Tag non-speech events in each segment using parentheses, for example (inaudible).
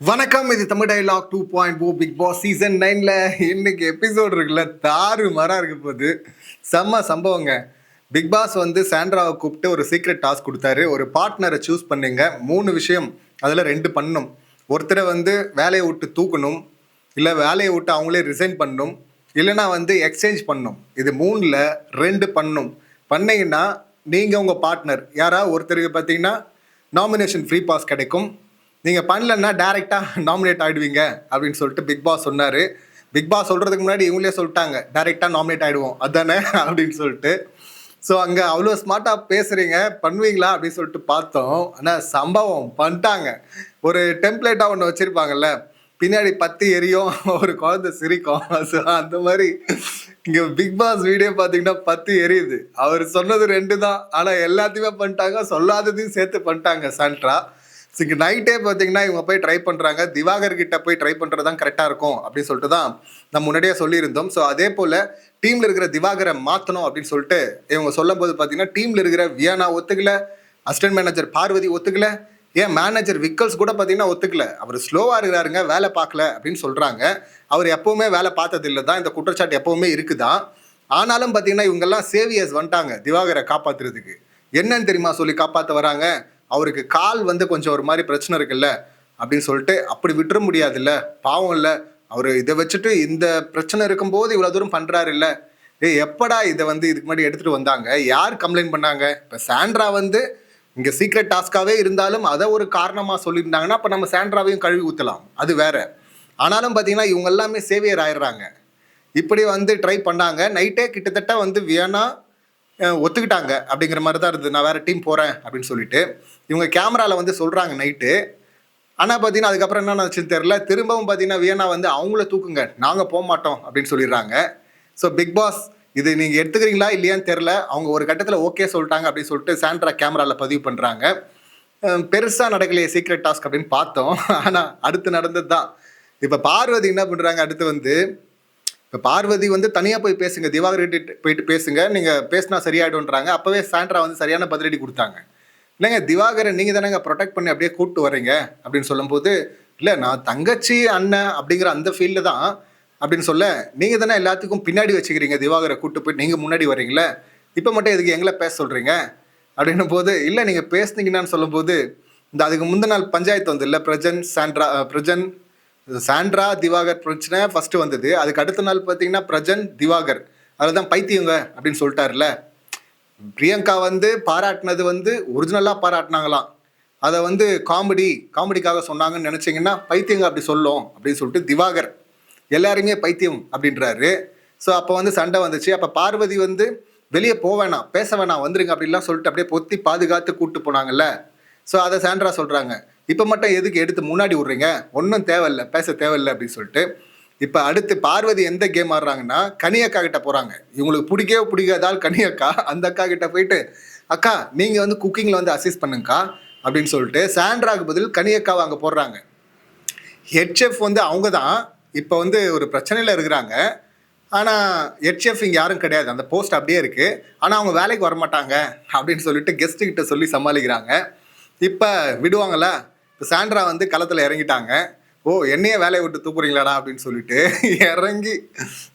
வணக்கம் இது Tamil dialogue two point O Bigg Boss season நைனில் இன்னைக்கு எபிசோட் இருக்குல்ல தாறு மரம் இருக்க போகுது. செம்ம சம்பவங்க. பிக் பாஸ் வந்து சாண்ட்ராவை கூப்பிட்டு ஒரு சீக்ரெட் டாஸ்க் கொடுத்தாரு. ஒரு பார்ட்னரை சூஸ் பண்ணுங்க. மூணு விஷயம் அதில் ரெண்டு பண்ணணும் ஒருத்தரை வந்து வேலையை விட்டு தூக்கணும் இல்லை வேலையை விட்டு அவங்களே ரிசைன் பண்ணணும் இல்லைனா வந்து எக்ஸ்சேஞ்ச் பண்ணணும் இது மூணில் ரெண்டு பண்ணணும் பண்ணிங்கன்னா நீங்கள் உங்கள் பார்ட்னர் யாராவது ஒருத்தருக்கு பார்த்தீங்கன்னா நாமினேஷன் ஃப்ரீ பாஸ் கிடைக்கும். நீங்கள் பண்ணலன்னா டேரெக்டாக நாமினேட் ஆகிடுவீங்க அப்படின்னு சொல்லிட்டு பிக் பாஸ் சொன்னார். பிக் பாஸ் சொல்கிறதுக்கு முன்னாடி இவங்களே சொல்லிட்டாங்க டேரெக்டாக நாமினேட் ஆகிடுவோம் அதானே அப்படின்னு சொல்லிட்டு. ஸோ அங்கே அவ்வளோ ஸ்மார்ட்டாக பேசுகிறீங்க பண்ணுவீங்களா அப்படின்னு சொல்லிட்டு பார்த்தோம். ஆனால் சம்பவம் பண்ணிட்டாங்க. ஒரு டெம்ப்ளேட்டாக ஒன்று வச்சுருப்பாங்கல்ல பின்னாடி பத்து எரியும் ஒரு குழந்தை சிரிக்கும். ஸோ அந்த மாதிரி இங்கே பிக் பாஸ் வீடியோ பார்த்தீங்கன்னா பத்து எரியுது. அவர் சொன்னது ரெண்டு தான் ஆனால் எல்லாத்தையுமே பண்ணிட்டாங்க சொல்லாததையும் சேர்த்து பண்ணிட்டாங்க சாண்ட்ரா ஸோ இங்கே நைட்டே பார்த்தீங்கன்னா இவங்க போய் ட்ரை பண்ணுறாங்க திவாகர் கிட்ட போய் ட்ரை பண்ணுறது தான் கரெக்டாக இருக்கும் அப்படின்னு சொல்லிட்டு தான் நம்ம முன்னாடியே சொல்லியிருந்தோம். ஸோ அதே போல் டீமில் இருக்கிற திவாகரை மாற்றணும் அப்படின்னு சொல்லிட்டு இவங்க சொல்லும் போது பார்த்தீங்கன்னா டீமில் இருக்கிற வியானா ஒத்துக்கல அசிஸ்டன்ட் மேனேஜர் பார்வதி ஒத்துக்கல ஏன் மேனேஜர் விக்கல்ஸ் கூட பார்த்தீங்கன்னா ஒத்துக்கல. அவர் ஸ்லோவாக இருக்கிறாருங்க வேலை பார்க்கல அப்படின்னு சொல்கிறாங்க அவர் எப்போவுமே வேலை பார்த்ததில்லை தான் இந்த குற்றச்சாட்டு எப்போவுமே இருக்குதான். ஆனாலும் பார்த்தீங்கன்னா இவங்கெல்லாம் சேவியர்ஸ் வந்துட்டாங்க திவாகரை காப்பாத்துறதுக்கு. என்னன்னு தெரியுமா சொல்லி காப்பாற்ற வராங்க? அவருக்கு கால் வந்து கொஞ்சம் ஒரு மாதிரி பிரச்சனை இருக்குல்ல அப்படின்னு சொல்லிட்டு அப்படி விட்டுற முடியாதுல்ல. பாவம் இல்லை. அவர் இதை வச்சுட்டு இந்த பிரச்சனை இருக்கும்போது இவ்வளோ தூரம் பண்ணுறாரு இல்லை. ஏ எப்படா இதை வந்து இதுக்கு முன்னாடி எடுத்துகிட்டு வந்தாங்க? யார் கம்ப்ளைண்ட் பண்ணாங்க? இப்போ சாண்ட்ரா வந்து இங்கே சீக்ரெட் டாஸ்க்காகவே இருந்தாலும் அதை ஒரு காரணமாக சொல்லியிருந்தாங்கன்னா அப்போ நம்ம சாண்ட்ராவையும் கழுவி ஊற்றலாம் அது வேற. ஆனாலும் பார்த்தீங்கன்னா இவங்க எல்லாமே சேவியர் ஆயிடுறாங்க. இப்படி வந்து ட்ரை பண்ணாங்க. நைட்டே கிட்டத்தட்ட வந்து வியனா ஒத்துக்கிட்டாங்க அப்படிங்கிற மாதிரி தான் இருந்தது. நான் வேறு டீம் போகிறேன் அப்படின்னு சொல்லிட்டு. இவங்க கேமராவில் வந்து சொல்கிறாங்க நைட்டு ஆனால் பார்த்தீங்கன்னா அதுக்கப்புறம் என்ன ஆச்சுன்னு தெரில திரும்பவும் பார்த்தீங்கன்னா வியனா வந்து அவங்கள தூக்குங்க. நாங்கள் போக மாட்டோம் அப்படின்னு சொல்லிடுறாங்க. ஸோ பிக் பாஸ் இது நீங்கள் எடுத்துக்கிறீங்களா இல்லையான்னு தெரில அவங்க ஒரு கட்டத்தில் ஓகே சொல்லிட்டாங்க அப்படின்னு சொல்லிட்டு சாண்ட்ரா கேமராவில் பதிவு பண்ணுறாங்க பெருசாக நடக்கலையே சீக்ரெட் டாஸ்க் அப்படின்னு பார்த்தோம். ஆனால் அடுத்து நடந்தது தான் இப்போ பார்வதி என்ன பண்ணுறாங்க அடுத்து வந்து இப்போ பார்வதி வந்து தனியாக போய் பேசுங்க. திவாகர் போயிட்டு பேசுங்க. நீங்கள் பேசினா சரியாயிடும்ன்றாங்க. அப்போவே சாண்ட்ரா வந்து சரியான பதிலடி கொடுத்தாங்க. இல்லைங்க திவாகரை நீங்கள் தானேங்க ப்ரொடெக்ட் பண்ணி அப்படியே கூப்பிட்டு வரீங்க அப்படின்னு சொல்லும்போது இல்லை நான் தங்கச்சி அண்ணன் அப்படிங்கிற அந்த ஃபீல்டில் தான் அப்படின்னு சொல்ல நீங்கள் தானே எல்லாத்துக்கும் பின்னாடி வச்சுக்கிறீங்க திவாகரை கூப்பிட்டு போய் நீங்கள் முன்னாடி வரீங்களே இப்போ மட்டும் இதுக்கு எங்களை பேச சொல்கிறீங்க அப்படின்னும் போது இல்லை நீங்கள் பேசுனீங்கன்னு சொல்லும்போது இந்த அதுக்கு முந்தின நாள் பஞ்சாயத்து வந்து இல்லை பிரஜன் சாண்ட்ரா பிரஜன் சாண்ட்ரா திவாகர் பிரச்சனை ஃபஸ்ட்டு வந்தது. அதுக்கு அடுத்த நாள் பார்த்தீங்கன்னா பிரஜன் திவாகர். அதில் தான் பைத்தியங்க அப்படின்னு சொல்லிட்டாருல பிரியங்கா வந்து பாராட்டினது வந்து ஒரிஜினலாக பாராட்டினாங்களாம். அதை வந்து காமெடி காமெடிக்காக சொன்னாங்கன்னு நினச்சிங்கன்னா பைத்தியங்க அப்படி சொல்லும் அப்படின்னு சொல்லிட்டு திவாகர் எல்லாருமே பைத்தியம் அப்படின்றாரு. ஸோ அப்போ வந்து சண்டை வந்துச்சு. அப்போ பார்வதி வந்து வெளியே போக வேணாம் பேச வேணாம் வந்துருங்க அப்படின்லாம் சொல்லிட்டு அப்படியே பொத்தி பாதுகாத்து கூப்பிட்டு போனாங்கல்ல. ஸோ அதை சாண்ட்ரா சொல்கிறாங்க இப்போ மட்டும் எதுக்கு எடுத்து முன்னாடி விட்றீங்க? ஒன்றும் தேவையில்ல பேச தேவையில்லை அப்படின்னு சொல்லிட்டு. இப்போ அடுத்து பார்வதி எந்த கேம் ஆடுறாங்கன்னா கனியக்கா கிட்ட போகிறாங்க இவங்களுக்கு பிடிக்கவே பிடிக்காதால் கனியக்கா அந்த அக்கா கிட்ட போயிட்டு அக்கா நீங்கள் வந்து குக்கிங்கில் வந்து அசிஸ்ட் பண்ணுங்கக்கா அப்படின்னு சொல்லிட்டு சாண்ட்ராக்கு பதில் கனியக்காவை அங்கே போடுறாங்க. ஹெட் வந்து அவங்க தான் இப்போ வந்து ஒரு பிரச்சனையில் இருக்கிறாங்க. ஆனால் ஹெட் இங்கே யாரும் கிடையாது. அந்த போஸ்ட் அப்படியே இருக்குது ஆனால் அவங்க வேலைக்கு வர மாட்டாங்க அப்படின்னு சொல்லிட்டு கெஸ்ட்டுக்கிட்ட சொல்லி சமாளிக்கிறாங்க. இப்போ விடுவாங்களா இப்போ சாண்ட்ரா வந்து களத்தில் இறங்கிட்டாங்க. ஓ என்னையே வேலையை விட்டு தூக்குறீங்களாடா அப்படின்னு சொல்லிட்டு இறங்கி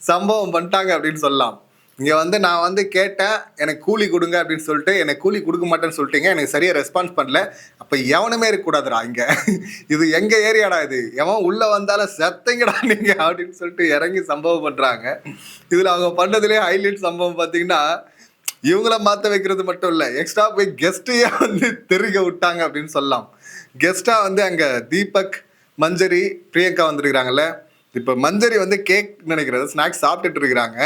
சம்பவம் பண்ணிட்டாங்க அப்படின்னு சொல்லலாம். இங்கே வந்து நான் வந்து கேட்டேன் எனக்கு கூலி கொடுங்க அப்படின்னு சொல்லிட்டு எனக்கு கூலி கொடுக்க மாட்டேன்னு சொல்லிட்டீங்க எனக்கு சரியாக ரெஸ்பான்ஸ் பண்ணல. அப்போ எவனுமே இருக்கக்கூடாதுடா இங்கே. இது எங்கள் ஏரியாடா இது? எவன் உள்ளே வந்தாலும் செத்தங்கடா நீங்கள் அப்படின்னு சொல்லிட்டு இறங்கி சம்பவம் பண்ணுறாங்க இதில் அவங்க பண்ணதுலேயே ஹைலைட் சம்பவம் பார்த்தீங்கன்னா இவங்கள மாற்ற வைக்கிறது மட்டும் இல்லை எக்ஸ்ட்ரா போய் கெஸ்ட்டையே வந்து தெருக விட்டாங்க அப்படின்னு சொல்லலாம். கெஸ்ட்டாக வந்து அங்கே தீபக் மஞ்சரி பிரியங்கா வந்திருக்கிறாங்கல்ல. இப்போ மஞ்சரி வந்து கேக் நினைக்கிறது ஸ்நாக்ஸ் சாப்பிட்டுட்டு இருக்கிறாங்க.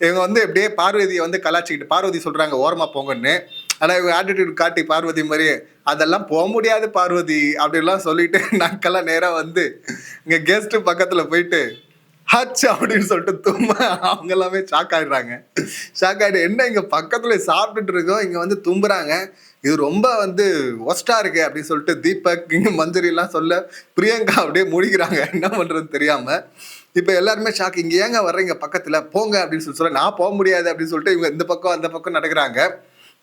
இவங்க வந்து எப்படியே பார்வதியை வந்து கலாச்சிக்கிட்டு பார்வதி சொல்கிறாங்க ஓரமாக போங்கன்னு. ஆனால் இவங்க ஆட்டிடியூட் காட்டி பார்வதி மாதிரி அதெல்லாம் போக முடியாது பார்வதி. அப்படிலாம் சொல்லிட்டு (laughs) நாங்கெல்லாம் நேராக வந்து இங்கே கெஸ்ட்டு பக்கத்தில் போயிட்டு ஹச் அப்படின்னு சொல்லிட்டு தும்ம அவங்க எல்லாமே ஷாக் ஆகிடுறாங்க ஷாக் ஆகிட்டு என்ன இங்கே பக்கத்தில் சாப்பிட்டுட்டு இருக்கோம். இங்கே வந்து தும்புறாங்க. இது ரொம்ப வந்து ஒஸ்டா இருக்கு அப்படின்னு சொல்லிட்டு தீபக் இங்கே மஞ்சரிலாம் சொல்ல பிரியங்கா அப்படியே முடிக்கிறாங்க. என்ன பண்ணுறது தெரியாமல் இப்போ எல்லாருமே ஷாக் இங்கே ஏங்க வர்றீங்க? பக்கத்தில். போங்க அப்படின்னு சொல்லி சொல்ல நான் போக முடியாது அப்படின்னு சொல்லிட்டு இவங்க இந்த பக்கம் அந்த பக்கம் நடக்கிறாங்க.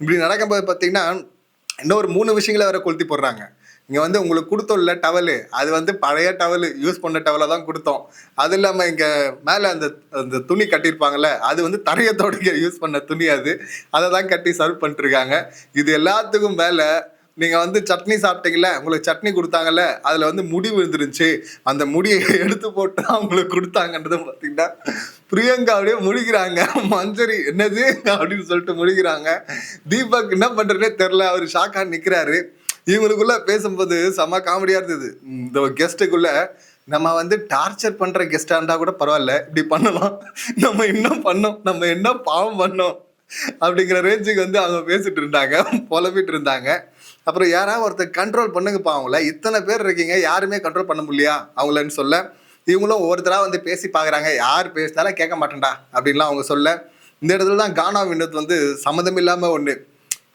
இப்படி நடக்கும்போது பார்த்தீங்கன்னா இன்னொரு மூணு விஷயங்களை வேற கொளுத்தி போடுறாங்க. இங்கே வந்து உங்களுக்கு கொடுத்தோம்ல டவலு. அது வந்து பழைய டவலு. யூஸ் பண்ண டவலை தான் கொடுத்தோம். அது இல்லாமல் இங்கே மேலே அந்த அந்த துணி கட்டியிருப்பாங்கல்ல அது வந்து தரையத்தோட யூஸ் பண்ண துணி அது. அதை தான் கட்டி சர்வ் பண்ணிட்டுருக்காங்க. இது எல்லாத்துக்கும் மேலே நீங்கள் வந்து சட்னி சாப்பிட்டீங்கல்ல உங்களுக்கு சட்னி கொடுத்தாங்கல்ல அதில் வந்து முடி விழுந்துருந்துச்சு. அந்த முடியை எடுத்து போட்டு தான் உங்களுக்கு கொடுத்தாங்கன்றது பார்த்தீங்கன்னா பிரியங்கா அப்படியே முடிக்கிறாங்க. மஞ்சரி என்னது? அப்படின்னு சொல்லிட்டு முடிக்கிறாங்க. தீபக் என்ன பண்ணுறதுனே தெரில அவர் ஷாக்காக நிற்கிறாரு இவங்களுக்குள்ள பேசும்போது செம்ம காமெடியாக இருந்தது. இந்த கெஸ்ட்டுக்குள்ள நம்ம வந்து டார்ச்சர் பண்ற கெஸ்டா இருந்தா கூட பரவாயில்ல. இப்படி பண்ணலாம். நம்ம என்ன பண்ணோம். நம்ம என்ன பாவம் பண்ணோம்? அப்படிங்கிற ரேஞ்சுக்கு வந்து அவங்க பேசிட்டு இருந்தாங்க. புலம்பிட்டு இருந்தாங்க. அப்புறம் யாராவது ஒருத்தர் கண்ட்ரோல் பண்ணுங்கப்பா அவங்கள. இத்தனை பேர் இருக்கீங்க. யாருமே கண்ட்ரோல் பண்ண முடியலையா? அவங்களன்னு சொல்ல. இவங்களும் ஒவ்வொருத்தராக வந்து பேசி பார்க்குறாங்க. யார் பேசினாலும் கேட்க மாட்டேன்டா. அப்படின்லாம் அவங்க சொல்ல. இந்த இடத்துல தான் கானா வினோத் வந்து சம்மந்தம் இல்லாமல் ஒன்று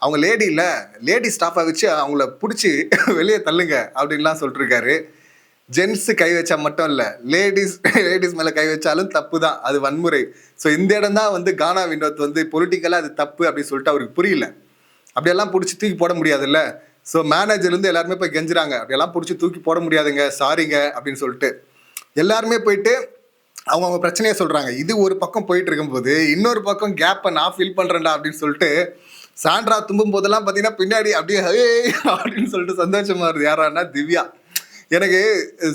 அவங்க லேடி இல்லை லேடி ஸ்டாஃபை வச்சு அவங்கள பிடிச்சி (laughs) வெளியே தள்ளுங்க அப்படின்லாம் சொல்லிட்டுருக்காரு. ஜென்ஸு கை வச்சா மட்டும் இல்லை லேடிஸ் லேடிஸ் மேலே கை வச்சாலும் தப்பு தான் அது வன்முறை. ஸோ இந்த இடம் தான் வந்து கானா விண்டோத் வந்து பொலிட்டிக்கலாக அது தப்பு அப்படின்னு சொல்லிட்டு அவருக்கு புரியல. அப்படியெல்லாம் பிடிச்சி தூக்கி போட முடியாதுல்ல. ஸோ மேனேஜர்லேருந்து எல்லாருமே போய் கெஞ்சுறாங்க. அப்படியெல்லாம் பிடிச்சி தூக்கி போட முடியாதுங்க சாரிங்க அப்படின்னு சொல்லிட்டு. எல்லாருமே போயிட்டு அவங்க அவங்க பிரச்சனையை சொல்கிறாங்க இது ஒரு பக்கம் போயிட்டு இருக்கும்போது இன்னொரு பக்கம் கேப்பை நான் ஃபில் பண்ணுறேன்டா அப்படின்னு சொல்லிட்டு சாண்ட்ரா தும்பும் போதெல்லாம் பார்த்தீங்கன்னா பின்னாடி அப்படியே ஹே அப்படின்னு சொல்லிட்டு சந்தோஷமா இருக்குது யாரான்னா திவ்யா. எனக்கு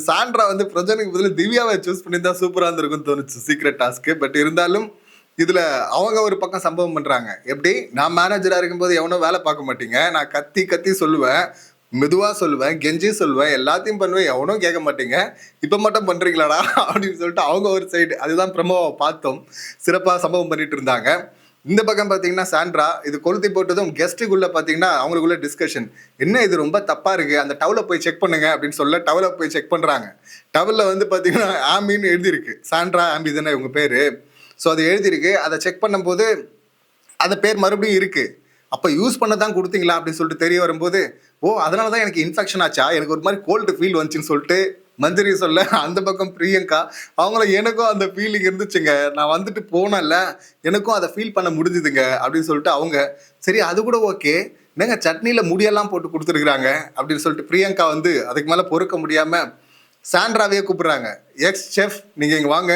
சாண்ட்ரா வந்து பிரஜனுக்கு பதில் திவ்யாவை சூஸ் பண்ணியிருந்தா சூப்பராக இருந்திருக்கும்னு தோணுச்சு சீக்ரெட் டாஸ்க்கு பட் இருந்தாலும் இதில் அவங்க ஒரு பக்கம் சம்பவம் பண்ணுறாங்க எப்படி? நான் மேனேஜராக இருக்கும்போது எவனோ வேலை பார்க்க மாட்டீங்க. நான் கத்தி கத்தி சொல்லுவேன் மெதுவாக சொல்லுவேன் கெஞ்சி சொல்லுவேன் எல்லாத்தையும் பண்ணுவேன் எவனும் கேட்க மாட்டீங்க. இப்போ மட்டும் பண்ணுறீங்களாடா அப்படின்னு சொல்லிட்டு அவங்க ஒரு சைடு அதுதான் பிரமோவை பார்த்தோம். சிறப்பாக சம்பவம் பண்ணிட்டு இருந்தாங்க. இந்த பக்கம் பார்த்தீங்கன்னா சாண்ட்ரா இது கொளுத்தி போட்டதும் கெஸ்ட்டுக்குள்ளே பார்த்தீங்கன்னா அவங்களுக்குள்ள டிஸ்கஷன் என்ன இது ரொம்ப தப்பாக இருக்குது அந்த டவலை போய் செக் பண்ணுங்க அப்படின்னு சொல்ல டவலை போய் செக் பண்ணுறாங்க டவலில் வந்து பார்த்தீங்கன்னா ஆம்பின்னு எழுதியிருக்கு. சாண்ட்ரா ஆம்பி தானே இவங்க பேர். ஸோ அது எழுதியிருக்கு. அதை செக் பண்ணும்போது அந்த பேர் மறுபடியும் இருக்குது அப்போ யூஸ் பண்ண தான் கொடுத்தீங்களா அப்படின்னு சொல்லிட்டு தெரிய வரும்போது ஓ அதனால தான் எனக்கு இன்ஃபெக்ஷன் ஆச்சா? எனக்கு ஒரு மாதிரி கோல்டு ஃபீல் வந்துச்சுன்னு சொல்லிட்டு மந்திரி சொல்ல அந்த பக்கம் பிரியங்கா அவங்கள எனக்கும் அந்த ஃபீலிங் இருந்துச்சுங்க. நான் வந்துட்டு போனேன்ல எனக்கும் அதை ஃபீல் பண்ண முடிஞ்சுதுங்க அப்படின்னு சொல்லிட்டு அவங்க சரி அது கூட ஓகே என்னங்க சட்னியில் முடியெல்லாம் போட்டு கொடுத்துருக்குறாங்க அப்படின்னு சொல்லிட்டு பிரியங்கா வந்து அதுக்கு மேலே பொறுக்க முடியாமல் சாண்ட்ராவே கூப்பிட்றாங்க. எக்ஸ் செஃப் நீங்கள் இங்கே வாங்க.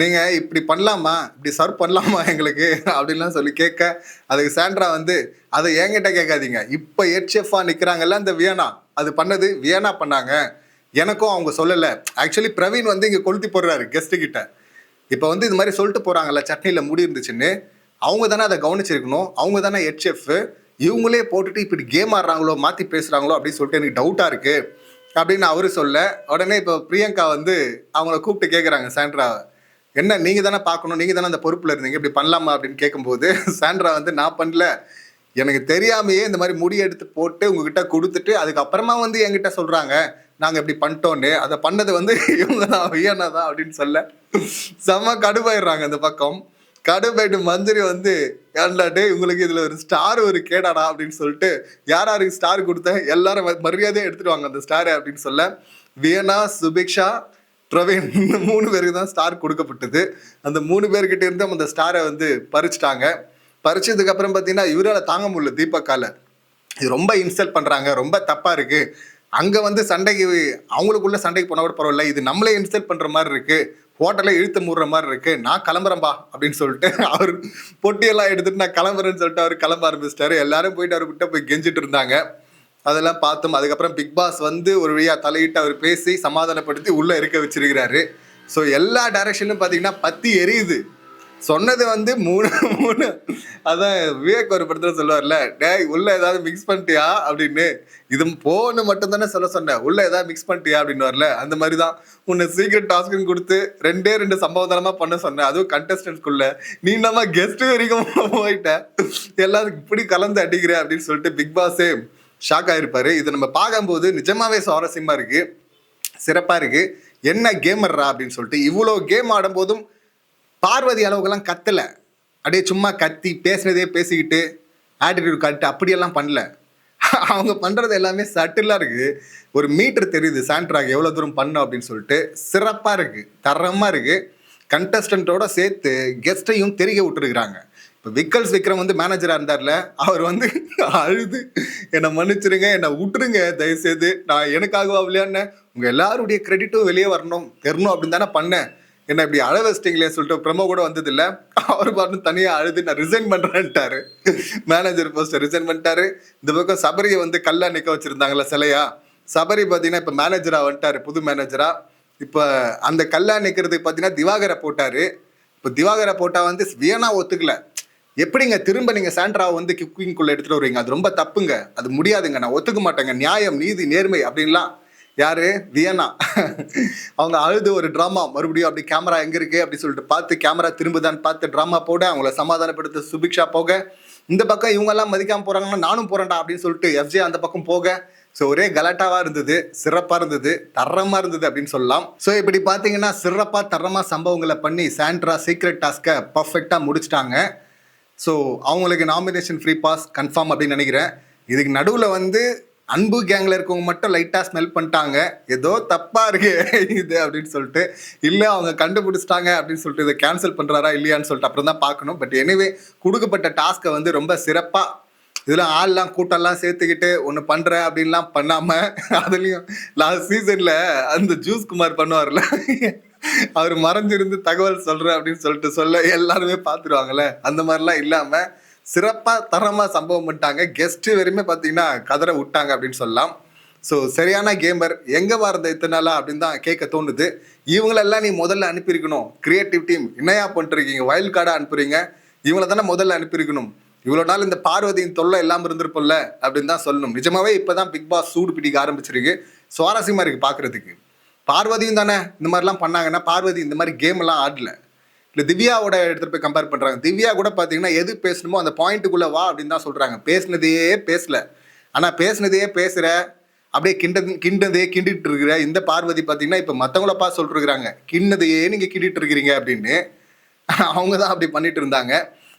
நீங்கள் இப்படி பண்ணலாமா? இப்படி சர்வ் பண்ணலாமா எங்களுக்கு? அப்படின்லாம் சொல்லி கேட்க அதுக்கு சாண்ட்ரா வந்து அதை என்கிட்ட கேட்காதீங்க. இப்போ எட் செஃப்பாக நிற்கிறாங்கல்ல இந்த வியனா அது பண்ணது வியனா பண்ணாங்க. எனக்கும் அவங்க சொல்லலை. ஆக்சுவலி பிரவீன் வந்து இங்கே கொளுத்தி போடுறாரு கெஸ்ட்டு கிட்ட. இப்போ வந்து இது மாதிரி சொல்லிட்டு போகிறாங்கல்ல சட்னியில் முடி இருந்துச்சுன்னு. அவங்க தானே அதை கவனிச்சிருக்கணும். அவங்க தானே ஹெச்எஃப் இவங்களே போட்டுட்டு இப்படி கேம் ஆடுறாங்களோ மாற்றி பேசுகிறாங்களோ அப்படின்னு சொல்லிட்டு எனக்கு டவுட்டாக இருக்குது அப்படின்னு அவரு சொல்ல. உடனே இப்போ பிரியங்கா வந்து அவங்கள கூப்பிட்டு கேட்குறாங்க சாண்ட்ராவை என்ன நீங்கள் தானே பார்க்கணும் நீங்கள் தானே அந்த பொறுப்பில் இருந்தீங்க இப்படி பண்ணலாமா? அப்படின்னு கேட்கும்போது சாண்ட்ரா வந்து நான் பண்ணல. எனக்கு தெரியாமையே இந்த மாதிரி முடி எடுத்து போட்டு உங்ககிட்ட கொடுத்துட்டு அதுக்கப்புறமா வந்து என்கிட்ட சொல்கிறாங்க நாங்கள் இப்படி பண்ணிட்டோன்னு அதை பண்ணது வந்து (laughs) இவங்க தான் வியன்னா தான் அப்படின்னு சொல்ல. செம்ம கடுப்பாயிடுறாங்க அந்த பக்கம். கடுப்பாயிட்டு மந்திரி வந்து ஏன்டாட்டு இவங்களுக்கு உங்களுக்கு ஒரு ஸ்டார் ஒரு கேடாடா அப்படின்னு சொல்லிட்டு யார் யாருக்கு ஸ்டார் கொடுத்தேன் எல்லாரும் மரியாதையாக எடுத்துட்டு வாங்க அந்த ஸ்டாரை அப்படின்னு சொல்ல. வியனா சுபிக்ஷா பிரவீன் இந்த மூணு பேருக்கு தான் ஸ்டார் கொடுக்கப்பட்டது. அந்த மூணு பேர்கிட்ட இருந்து அந்த ஸ்டாரை வந்து பறிச்சிட்டாங்க. பறிச்சதுக்கப்புறம் பார்த்தீங்கன்னா இவரால் தாங்க முடியல தீபக்கால. இது ரொம்ப இன்சல்ட் பண்ணுறாங்க ரொம்ப தப்பாக இருக்குது அங்க வந்து சண்டைக்கு அவங்களுக்குள்ள சண்டைக்கு போனால் கூட பரவாயில்ல. இது நம்மளே இன்சல்ட் பண்ற மாதிரி இருக்கு. ஹோட்டலை இழுத்து மூடுற மாதிரி இருக்கு. நான் கிளம்புறேன்பா அப்படின்னு சொல்லிட்டு அவர் பொட்டியெல்லாம் எடுத்துட்டு நான் கிளம்புறேன்னு சொல்லிட்டு அவர் கிளம்ப ஆரம்பிச்சிட்டாரு. எல்லாரும் போயிட்டு அவர் கிட்ட போய் கெஞ்சிட்டு இருந்தாங்க. அதெல்லாம் பார்த்தோம். அதுக்கப்புறம் பிக் பாஸ் வந்து ஒரு வழியா தலையிட்டு அவர் பேசி சமாதானப்படுத்தி உள்ள இருக்க வச்சிருக்கிறாரு. ஸோ எல்லா டைரக்ஷன்லையும் பார்த்தீங்கன்னா பத்தி எரியுது. சொன்னது வந்து மூணு மூணு. அதான் விவேக் ஒரு படத்துல சொல்லுவார்ல டேய் உள்ள ஏதாவது மிக்ஸ் பண்ணிட்டியா? அப்படின்னு. இது போன்னு மட்டும் தானே சொல்ல சொன்னேன். உள்ள ஏதாவது மிக்ஸ் பண்ணிட்டியா? அப்படின்னு வரல அந்த மாதிரி தான் உன்னை சீக்கிரம் டாஸ்க்குன்னு கொடுத்து ரெண்டே ரெண்டு சம்பவம் பண்ண சொன்னேன். அதுவும் கண்டஸ்டன்ஸ்குள்ள நீ நம்ம கெஸ்ட் வரைக்கும் போயிட்ட? எல்லாரும் இப்படி கலந்து அடிக்கிற அப்படின்னு சொல்லிட்டு பிக் பாஸே ஷாக் ஆயிருப்பாரு. இதை நம்ம பார்க்கும்போது நிஜமாவே சுவாரஸ்யமா இருக்கு. சிறப்பா இருக்கு. என்ன கேமர்ரா அப்படின்னு சொல்லிட்டு இவ்வளோ கேம் ஆடும்போதும் பார்வதி அளவுக்கெல்லாம் கத்தலை. அப்படியே சும்மா கத்தி பேசுனதே பேசிக்கிட்டு ஆட்டிடியூட் காட்டு அப்படியெல்லாம் பண்ணல. (laughs) அவங்க பண்ணுறது எல்லாமே சட்டிலாக இருக்குது ஒரு மீட்டர் தெரியுது சாண்ட்ராக் எவ்வளோ தூரம் பண்ணும் அப்படின்னு சொல்லிட்டு. சிறப்பாக இருக்குது தரமாக இருக்குது கண்டஸ்டண்ட்டோட சேர்த்து கெஸ்ட்டையும் தெரிய விட்டுருக்குறாங்க. இப்போ விக்கல்ஸ் விக்ரம் வந்து மேனேஜராக இருந்தார்ல அவர் வந்து (laughs) அழுது. என்னை மன்னிச்சிருங்க என்னை விட்டுருங்க தயவுசெய்து. நான் எனக்காகவா இல்லையான்னு உங்கள் எல்லாருடைய கிரெடிட்டும் வெளியே வரணும் தெரணும் அப்படின்னு தானே பண்ணேன். என்ன இப்படி அழ வச்சிட்டீங்களே சொல்லிட்டு ப்ரமோ கூட வந்தது இல்லை அவர் பாட்டு தனியாக அழுது நான் ரிசைன் பண்ணுறேன்ட்டாரு மேனேஜர் போஸ்ட்டை ரிசைன் பண்ணிட்டாரு. இந்த பக்கம் சபரியை வந்து கல்லா நிற்க வச்சுருந்தாங்களே சிலையா? சபரி பார்த்தீங்கன்னா இப்போ மேனேஜராக வந்துட்டாரு புது மேனேஜரா இப்போ அந்த கல்லா நிற்கிறதுக்கு பார்த்தீங்கன்னா திவாகரை போட்டார். இப்போ திவாகரை போட்டால் வந்து வியனா ஒத்துக்கல. எப்படிங்க திரும்ப நீங்கள் சாண்ட்ராவை வந்து குக்கிங்குள்ளே எடுத்துகிட்டு வருவீங்க? அது ரொம்ப தப்புங்க. அது முடியாதுங்க. நான் ஒத்துக்க மாட்டேங்க. நியாயம் நீதி நேர்மை அப்படின்லாம் யாரு? வியனா அவங்க அழுது ஒரு ட்ராமா மறுபடியும் அப்படி கேமரா எங்க இருக்கு? அப்படி சொல்லிட்டு பார்த்து கேமரா திரும்புதான்னு பார்த்து ட்ராமா போட அவங்கள சமாதானப்படுத்த சுபிக்ஷா போக இந்த பக்கம் இவங்க எல்லாம் மதிக்காம போறாங்கன்னா நானும் போறேன்டா அப்படின்னு சொல்லிட்டு எஃப்ஜே அந்த பக்கம் போக. ஸோ ஒரே கலாட்டாவா இருந்தது சிறப்பா இருந்தது தரமா இருந்தது அப்படின்னு சொல்லலாம். ஸோ இப்படி பார்த்தீங்கன்னா சிறப்பா தரமா சம்பவங்களை பண்ணி சாண்ட்ரா சீக்ரெட் டாஸ்க்கை பர்ஃபெக்டா முடிச்சிட்டாங்க. ஸோ அவங்களுக்கு நாமினேஷன் ஃப்ரீ பாஸ் கன்ஃபார்ம் அப்படின்னு நினைக்கிறேன். இதுக்கு நடுவில் வந்து அன்பு கேங்கில் இருக்கவங்க மட்டும் லைட்டாக ஸ்மெல் பண்ணிட்டாங்க. ஏதோ தப்பாக இருக்கு இது அப்படின்னு சொல்லிட்டு இல்லை அவங்க கண்டுபிடிச்சிட்டாங்க அப்படின்னு சொல்லிட்டு இதை கேன்சல் பண்ணுறாரா இல்லையான்னு சொல்லிட்டு அப்புறம் தான் பார்க்கணும். பட் எனிவே கொடுக்கப்பட்ட டாஸ்க்கை வந்து ரொம்ப சிறப்பாக இதெல்லாம் ஆள்லாம் கூட்டம்லாம் சேர்த்துக்கிட்டு ஒன்று பண்ணுற அப்படின்லாம் பண்ணாமல் அதுலேயும் லாஸ்ட் சீசனில் அந்த ஜூஸ் குமார் பண்ணுவார்ல அவர் மறைஞ்சிருந்து தகவல் சொல்கிற அப்படின்னு சொல்லிட்டு சொல்ல எல்லாருமே பார்த்துருவாங்கல்ல. அந்த மாதிரிலாம் இல்லாமல் சிறப்பாக தரமாக சம்பவம் பண்ணிட்டாங்க. கெஸ்ட்டு வரையுமே பார்த்தீங்கன்னா கதற விட்டாங்க அப்படின்னு சொல்லலாம். ஸோ சரியான கேமர் எங்கே வரத இத்தனை நாளா அப்படின்னு தான் கேட்க தோணுது. இவங்களெல்லாம் நீ முதல்ல அனுப்பியிருக்கணும். கிரியேட்டிவ் டீம் என்னையா பண்ணிருக்கீங்க வயல் கார்டாக அனுப்புறீங்க. இவங்கள தானே முதல்ல அனுப்பியிருக்கணும். இவ்வளோ நாள் இந்த பார்வதியின் தொல்லை இல்லாமல் இருந்திருப்போம்ல அப்படின்னு தான் சொல்லணும். நிஜமாவே இப்போ தான் பிக் பாஸ் சூடு பிடிக்க ஆரம்பிச்சிருக்கு. சுவாரஸ்யமாக இருக்குது பார்க்குறதுக்கு பார்வதியும் தானே இந்த மாதிரிலாம் பண்ணாங்கன்னா பார்வதி இந்த மாதிரி கேம்லாம் ஆடலை. இல்லை திவ்யாவோட எடுத்துகிட்டு போய் கம்பேர் பண்ணுறாங்க திவ்யா கூட பார்த்தீங்கன்னா எது பேசணுமோ அந்த பாயிண்ட்டுக்குள்ளே வா அப்படின்னு தான் சொல்கிறாங்க பேசுனதையே பேசல. ஆனால் பேசுனதையே பேசுகிற அப்படியே கிண்ட கிண்டதையே கிண்டிட்டு இருக்கிற இந்த பார்வதி பார்த்தீங்கன்னா இப்போ மற்றவங்கள பார்த்து சொல்லிட்டுருக்குறாங்க கிண்ணதையே நீங்கள் கிண்டிட்டு இருக்கிறீங்க அப்படின்னு அவங்க தான் அப்படி பண்ணிட்டு இருந்தாங்க.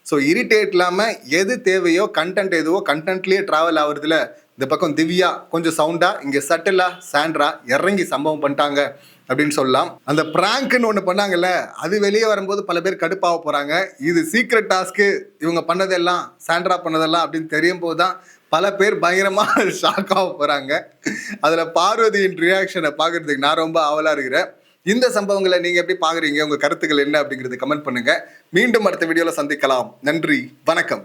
ஸோ இரிட்டேட் இல்லாமல் எது தேவையோ கண்டென்ட் எதுவோ கண்டென்ட்லேயே ட்ராவல் ஆகுறதுல இந்த பக்கம் திவ்யா கொஞ்சம் சவுண்டா இங்கே சட்டிலா சாண்ட்ரா இறங்கி சம்பவம் பண்ணிட்டாங்க அப்படின்னு சொல்லலாம். அந்த ப்ராங்க்னு ஒன்று பண்ணாங்கல்ல அது வெளியே வரும்போது பல பேர் கடுப்பாக போகிறாங்க இது சீக்ரெட் டாஸ்க்கு இவங்க பண்ணதெல்லாம் சாண்ட்ரா பண்ணதெல்லாம் அப்படின்னு தெரியும் போது தான் பல பேர் பயங்கரமாக ஷாக் (laughs) ஆக போகிறாங்க அதில் பார்வதியின் ரியாக்ஷனை பார்க்குறதுக்கு நான் ரொம்ப ஆவலாக இருக்கிறேன். இந்த சம்பவங்களை நீங்கள் எப்படி பார்க்குறீங்க? உங்கள் கருத்துக்கள் என்ன அப்படிங்கிறது கமெண்ட் பண்ணுங்கள் மீண்டும் அடுத்த வீடியோவில் சந்திக்கலாம். நன்றி வணக்கம்.